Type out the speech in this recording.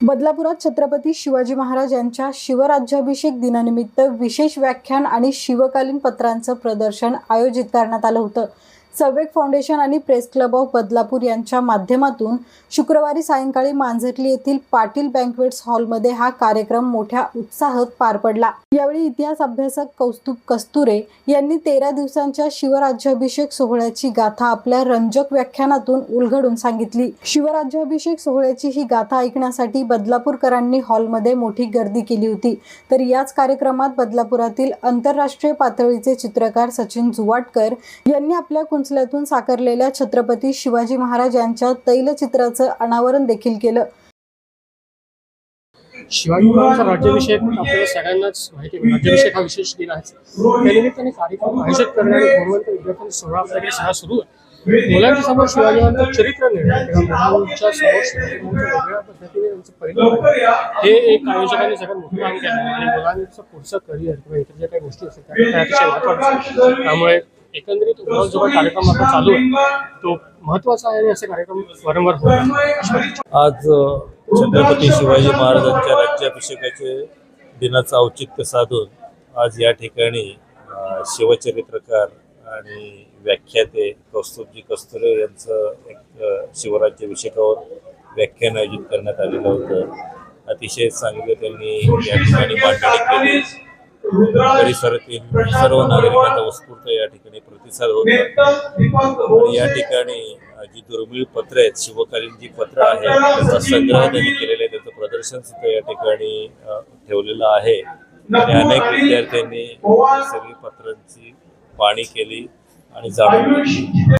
बदलापुरात छत्रपती शिवाजी महाराज यांच्या शिवराज्याभिषेक दिनानिमित्त विशेष व्याख्यान आणि शिवकालीन पत्रांचं प्रदर्शन आयोजित करण्यात आलं होतं. सवेक फाउंडेशन आणि प्रेस क्लब ऑफ बदलापूर यांच्या माध्यमातून शुक्रवारी सायंकाळी मांझरली येथील पाटील बँकवेट्स हॉलमध्ये हा कार्यक्रम मोठ्या उत्साहात पार पडला. यावेळी इतिहास अभ्यासक कौस्तुभ कस्तुरे यांनी तेरा दिवसांच्या शिवराज्याभिषेक सोहळ्याची गाथा आपल्या रंजक व्याख्यानातून उलगडून सांगितली. शिवराज्याभिषेक सोहळ्याची ही गाथा ऐकण्यासाठी बदलापूरकरांनी हॉलमध्ये मोठी गर्दी केली होती. तर याच कार्यक्रमात बदलापुरातील आंतरराष्ट्रीय पातळीचे चित्रकार सचिन जुवाटकर यांनी आपल्या कुंचल्यातून साकारलेल्या छत्रपती शिवाजी महाराज यांच्या तैलचित्राचं अनावरण देखील केलं. शिवाजी महाराजांचा राज्याभिषेक आपल्याला सगळ्यांनाच माहिती राज्याभिषेक हा विशेष दिन आहे. त्यानिमित्ताने कार्यक्रम आयोजित करणारे गुणवंत विद्यार्थ्यांचा सोळा आपल्याकडे सहा सुरू आहे. मुलांच्या समोर शिवाजी चरित्र निर्णय मुलांच्या समोर वेगळ्या पद्धतीने त्यांचं पहिलं हे एक आयोजकाने सगळ्यात मोठं काम केलं. आणि मुलांचं पुढचं करिअर किंवा इतर ज्या काही गोष्टी असतात त्या अतिशय महत्त्वाच्या त्यामुळे एकंदरीत जो कार्यक्रम आता चालू आहे तो महत्त्वाचा आहे आणि असे कार्यक्रम वारंवार होत आज छत्रपती शिवाजी महाराजांच्या राज्याभिषेकाचे दिनाचं औचित्य साधून आज या ठिकाणी शिवचरित्रकार आणि व्याख्याते कौस्तुभजी कस्तुरे यांचं एक शिवराज्याभिषेकावर व्याख्यान आयोजित करण्यात आलेलं होतं. अतिशय चांगलं त्यांनी या ठिकाणी मांडणी केली. परिसरातील सर्व नागरिकांचा उत्स्फूर्त या ठिकाणी प्रतिसाद होता. आणि या ठिकाणी जी दुर्मिळ पत्र आहेत शिवकालीन जी पत्र आहेत त्याचा संग्रह त्यांनी केलेला आहे त्याचं प्रदर्शन सुद्धा या ठिकाणी ठेवलेलं आहे. आणि अनेक विद्यार्थ्यांनी सगळी पत्रांची पाहणी केली आणि जाणून